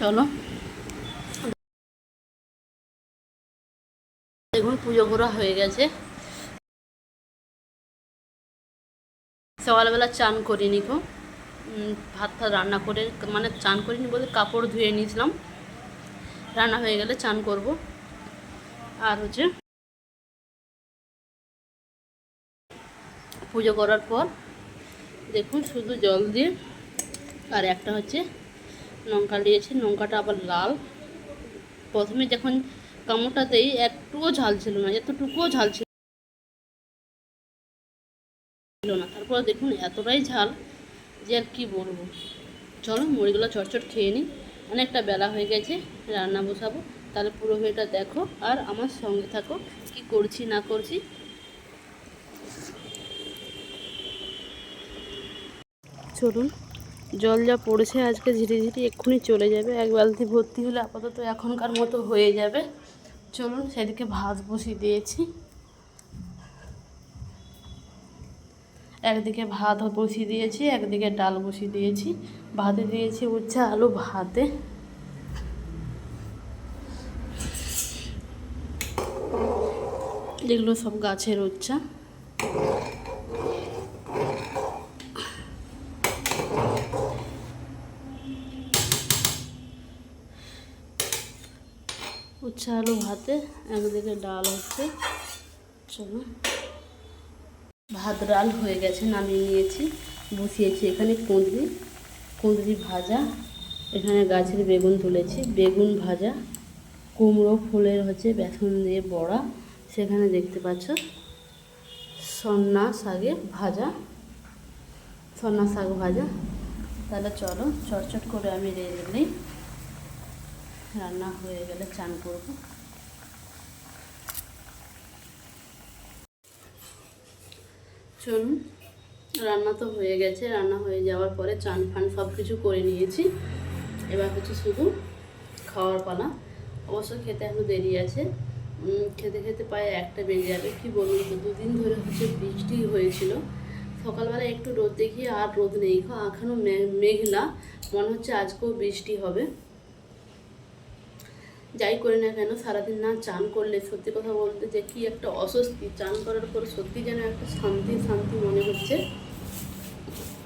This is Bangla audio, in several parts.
চলো। দেখুন, পুজো করা হয়ে গেছে। সকালবেলা চান করিনি গো। ভাত ফাত রান্না করে মানে চান করিনি বলতে কাপড় ধুয়ে নিয়েছিলাম। রান্না হয়ে গেলে চান করব। আর হচ্ছে, পুজো করার পর দেখুন শুধু জল দিয়ে, আর একটা হচ্ছে লঙ্কা দিয়েছি, লঙ্কাটা আবার লাল। প্রথমে যখন কামড়টাতেই একটুও ঝাল ছিল না, এতটুকুও ঝাল ছিল না। তারপর দেখুন, এতটাই ঝাল যে আর কি বলব। চলো, মুড়িগুলো চটচট খেয়ে নিই। অনেকটা বেলা হয়ে গেছে, রান্না বসাবো। তাহলে পুরো ভিডিওটা দেখো আর আমার সঙ্গে থাকো, কি করছি না করছি। চলুন জল যা পড়েছে আজকে ধীরে ধীরে এক্ষুনি চলে যাবে। এক বালতি ভর্তি হলে আপাতত এখনকার মতো হয়ে যাবে। চলুন সেদিকে ভাত বসিয়ে দিয়েছি। একদিকে ভাত বসিয়ে দিয়েছি, একদিকে ডাল বসিয়ে দিয়েছি। ভাতে দিয়েছি উচ্ছে আলু ভাতে। যেগুলো সব গাছের উচ্চা উচ্ছে আলু ভাতে, একদিকে ডাল হচ্ছে। চলো। ভাত ডাল হয়ে গেছে, নামিয়ে নিয়েছি, বসিয়েছি এখানে কুঁদরি। কুঁদরি ভাজা, এখানে গাছের বেগুন তুলেছি, বেগুন ভাজা, কুমড়ো ফুলের হচ্ছে বেসন দিয়ে বড়া, সেখানে দেখতে পাচ্ছ সন্না শাকে ভাজা সন্না শাক ভাজা। তাহলে চলো, চটচট করে আমি রেঁধে নিই। রান্না হয়ে গেলে চান করব। চলুন, রান্না তো হয়ে গেছে, রান্না হয়ে যাওয়ার পরে চান ফান সব কিছু করে নিয়েছি। এবার হচ্ছে শুধু খাওয়ার পালা। অবশ্য খেতে এখনও দেরি আছে। খেতে খেতে পায়ে একটা বেজে যাবে, কি বলুন তো? দুদিন ধরে হচ্ছে বৃষ্টি হয়েছিল। সকালবেলা একটু রোদ দেখিয়ে আর রোদ নেই। এখনও মেঘলা। মনে হচ্ছে আজকেও বৃষ্টি হবে। যাই করি না কেন, সারাদিন না চান করলে সত্যি কথা বলতে যে কি একটা অস্বস্তি, চান করার পর সত্যি যেন একটা শান্তি শান্তি মনে হচ্ছে।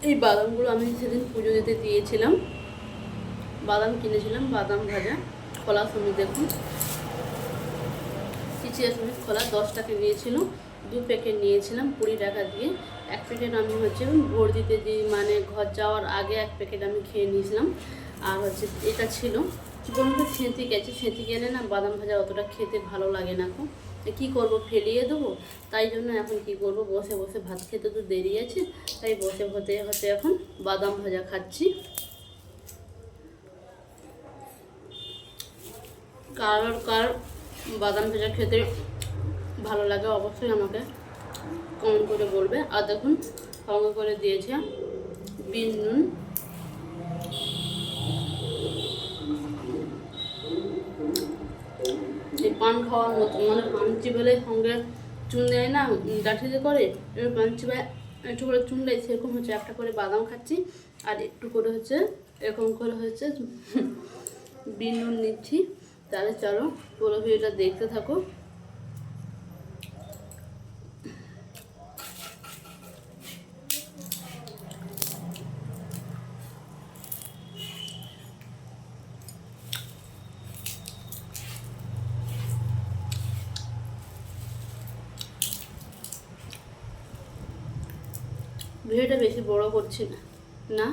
এই বাদামগুলো আমি সেদিন পুজো দিতে দিয়েছিলাম। বাদাম কিনেছিলাম, বাদাম ভাজা, খোলা সমেত দেখুন। চিচিয়া সমেত খোলা, দশ টাকা নিয়েছিল দু প্যাকেট নিয়েছিলাম, কুড়ি টাকা দিয়ে। এক প্যাকেট আমি হচ্ছে ভোর দিতে দিই মানে ঘর যাওয়ার আগে এক প্যাকেট আমি খেয়ে নিয়েছিলাম। আর হচ্ছে এটা ছিল বলুন তো ছেঁতি গেছে ছেঁতি গেলে না বাদাম ভাজা অতটা খেতে ভালো লাগে না এখন কী করব, ফেলিয়ে দেবো? তাই জন্য এখন কি করব, বসে বসে ভাত খেতে তো দেরি আছে, তাই বসে হতে হতে এখন বাদাম ভাজা খাচ্ছি। কার কার বাদাম ভাজা খেতে ভালো লাগে অবশ্যই আমাকে কমেন্ট করে বলবে। আর দেখুন সঙ্গে করে দিয়েছে বিন, নুন। এই পান খাওয়ার মতো মানে পান চিবালে সঙ্গে চুন দেয় না ডাঠিতে করে, এবার পান চিবায় একটু করে চুন দেয়, সেরকম হচ্ছে। একটা করে বাদাম খাচ্ছি, আর একটু করে হচ্ছে, এরকম করে হচ্ছে বিনুন নিচ্ছি। তাহলে চলো পুরো ভিডিওটা দেখতে থাকো। ভিডিওটা বেশি বড় করছি না। না?